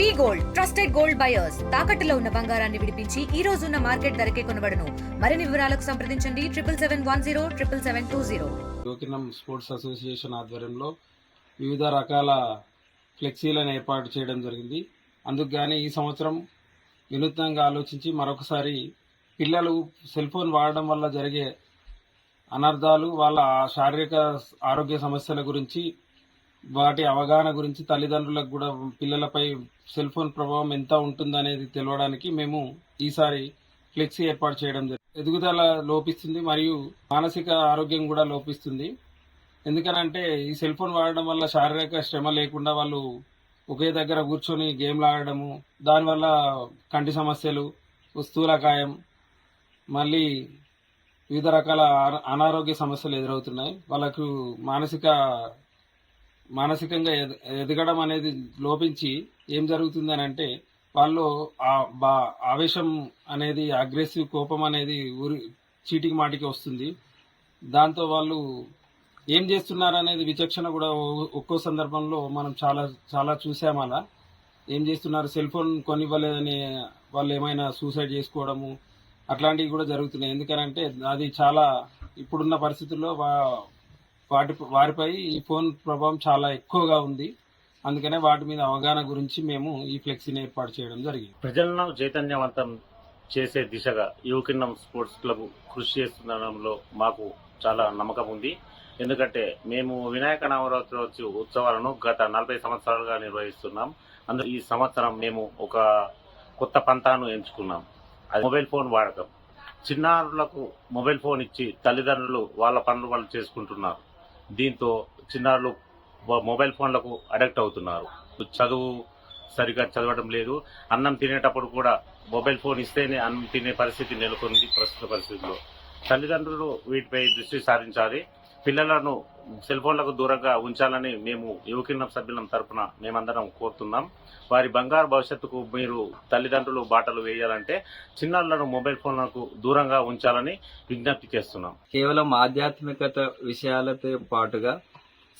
V gold trusted gold buyers. తాకట్టులో ఉన్న బంగారాన్ని విడిపించి ఈ రోజు ఉన్న మార్కెట్ ధరకే కొనబడను. మరిన్ని వివరాలకు సంప్రదించండి. Triple seven one zero triple seven two zero. యోకినం sports association ఆధ్వర్యంలో వివిధ రకాల ఫ్లెక్సీలను ఏర్పాటు చేయడం జరిగింది. అందుకు గానీ ఈ సంవత్సరం వినూత్నంగా ఆలోచించి మరొకసారి పిల్లలు సెల్ ఫోన్ వాడడం వల్ల జరిగే అనర్థాలు వాళ్ళ శారీరక ఆరోగ్య సమస్యల గురించి వాటి అవగాహన గురించి తల్లిదండ్రులకు కూడా పిల్లలపై సెల్ ఫోన్ ప్రభావం ఎంత ఉంటుందనేది తెలవడానికి మేము ఈసారి ఫ్లెక్సీ ఏర్పాటు చేయడం జరిగింది. ఎదుగుదల లోపిస్తుంది మరియు మానసిక ఆరోగ్యం కూడా లోపిస్తుంది. ఎందుకనంటే ఈ సెల్ ఫోన్ వాడడం వల్ల శారీరక శ్రమ లేకుండా వాళ్ళు ఒకే దగ్గర కూర్చొని గేమ్లు ఆడడము దానివల్ల కంటి సమస్యలు స్థూలకాయం మళ్ళీ వివిధ రకాల అన- అనారోగ్య సమస్యలు ఎదురవుతున్నాయి. వాళ్ళకు మానసిక మానసికంగా ఎద- ఎదగడం అనేది లోపించి ఏం జరుగుతుందని అంటే వాళ్ళు ఆ బా- ఆవేశం అనేది అగ్రెసివ్ కోపం అనేది ఊరి చీటికి మాటికి వస్తుంది. దాంతో వాళ్ళు ఏం చేస్తున్నారు అనేది విచక్షణ కూడా ఒక్కో సందర్భంలో మనం చాలా చాలా చూసాం అలా. ఏం చేస్తున్నారు? సెల్ ఫోన్ కొనివ్వలేదని వాళ్ళు ఏమైనా సూసైడ్ చేసుకోవడము అట్లాంటివి కూడా జరుగుతున్నాయి. ఎందుకనంటే అది చాలా ఇప్పుడున్న పరిస్థితుల్లో వాటి వారిపై ఈ ఫోన్ ప్రభావం చాలా ఎక్కువగా ఉంది. అందుకనే వాటి మీద అవగాహన గురించి మేము ఈ ఫ్లెక్సీని ఏర్పాటు చేయడం జరిగింది. ప్రజలను చైతన్యవంతం చేసే దిశగా యువకిన్నం స్పోర్ట్స్ క్లబ్ కృషి చేస్తుండడంలో మాకు చాలా నమ్మకం ఉంది. ఎందుకంటే మేము వినాయక నవరాత్రి ఉత్సవాలను గత నలభై సంవత్సరాలుగా నిర్వహిస్తున్నాం. అందులో ఈ సంవత్సరం మేము ఒక కొత్త పంతాను ఎంచుకున్నాం. అది మొబైల్ ఫోన్ వాడకం. చిన్నారులకు మొబైల్ ఫోన్ ఇచ్చి తల్లిదండ్రులు వాళ్ళ పనులు వాళ్ళు చేసుకుంటున్నారు. దీంతో చిన్నారులు మొబైల్ ఫోన్లకు అడక్ట్ అవుతున్నారు. చదువు సరిగా చదవడం లేదు. అన్నం తినేటప్పుడు కూడా మొబైల్ ఫోన్ ఇస్తేనే అన్నం తినే పరిస్థితి నెలకొంది ప్రస్తుత పరిస్థితిలో. తల్లిదండ్రులు వీటిపై దృష్టి సారించాలి. పిల్లలను సెల్ ఫోన్లకు దూరంగా ఉంచాలని మేము యువకిరణం సభ్యులం తరపున మేమందరం కోరుతున్నాం. వారి బంగారు భవిష్యత్తుకు మీరు తల్లిదండ్రులు బాటలు వేయాలంటే చిన్నారులను మొబైల్ ఫోన్లకు దూరంగా ఉంచాలని విజ్ఞప్తి చేస్తున్నాం. కేవలం ఆధ్యాత్మికత విషయాలతో పాటుగా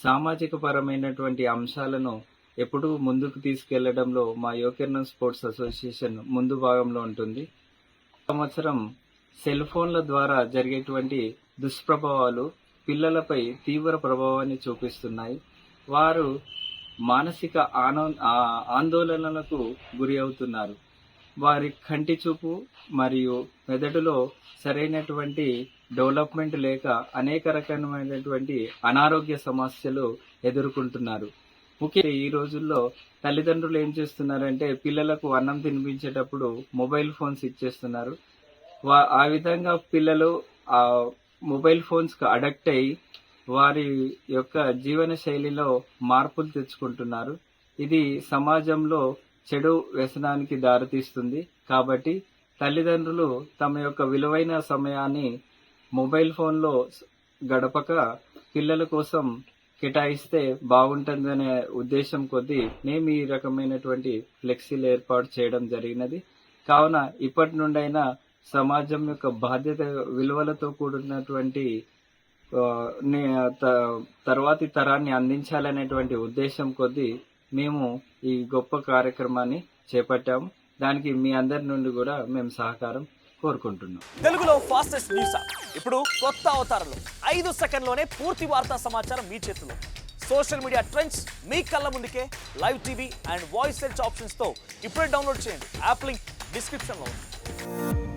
సామాజిక పరమైనటువంటి అంశాలను ఎప్పుడూ ముందుకు తీసుకెళ్ళడంలో మా యువకిరణం స్పోర్ట్స్ అసోసియేషన్ ముందు భాగంలో ఉంటుంది. సంవత్సరం సెల్ ఫోన్ల ద్వారా జరిగేటువంటి దుష్ప్రభావాలు పిల్లలపై తీవ్ర ప్రభావాన్ని చూపిస్తున్నాయి. వారు మానసిక ఆనో ఆందోళనలకు గురి అవుతున్నారు. వారి కంటి చూపు మరియు మెదడులో సరైనటువంటి డెవలప్మెంట్ లేక అనేక రకమైనటువంటి అనారోగ్య సమస్యలు ఎదుర్కొంటున్నారు. ముఖ్యంగా ఈ రోజుల్లో తల్లిదండ్రులు ఏం చేస్తున్నారంటే పిల్లలకు అన్నం తినిపించేటప్పుడు మొబైల్ ఫోన్స్ ఇచ్చేస్తున్నారు. వా- ఆ విధంగా పిల్లలు మొబైల్ ఫోన్స్కు అడక్ట్ అయ్యి వారి యొక్క జీవన శైలిలో మార్పులు తెచ్చుకుంటున్నారు. ఇది సమాజంలో చెడు వ్యసనానికి దారితీస్తుంది. కాబట్టి తల్లిదండ్రులు తమ యొక్క విలువైన సమయాన్ని మొబైల్ ఫోన్లో గడపక పిల్లల కోసం కేటాయిస్తే బాగుంటుందనే ఉద్దేశం కొద్దీ మేము ఈ రకమైనటువంటి ఫ్లెక్సీలు ఏర్పాటు చేయడం జరిగినది. కావున ఇప్పటి నుండైనా సమాజం యొక్క బాధ్యత విలువలతో కూడినటువంటి నే- త- తర్వాతి తరాన్ని అందించాలనేటువంటి ఉద్దేశం కొద్దీ మేము ఈ గొప్ప కార్యక్రమాన్ని చేపట్టాము. దానికి మీ అందరి నుండి కూడా మేము సహకారం కోరుకుంటున్నాం. తెలుగులో ఫాస్టెస్ట్ న్యూస్ ఇప్పుడు కొత్త అవతారంలో ఐదు సెకండ్లోనే పూర్తి వార్తా సమాచారం మీ చేతిలో. సోషల్ మీడియా ట్రెండ్స్ మీ కళ్ళ ముందుకే live TV and voice search ఆప్షన్స్తో ఇప్పుడే డౌన్లోడ్ చేయండి. యాప్ లింక్ డిస్క్రిప్షన్లో ఉంది.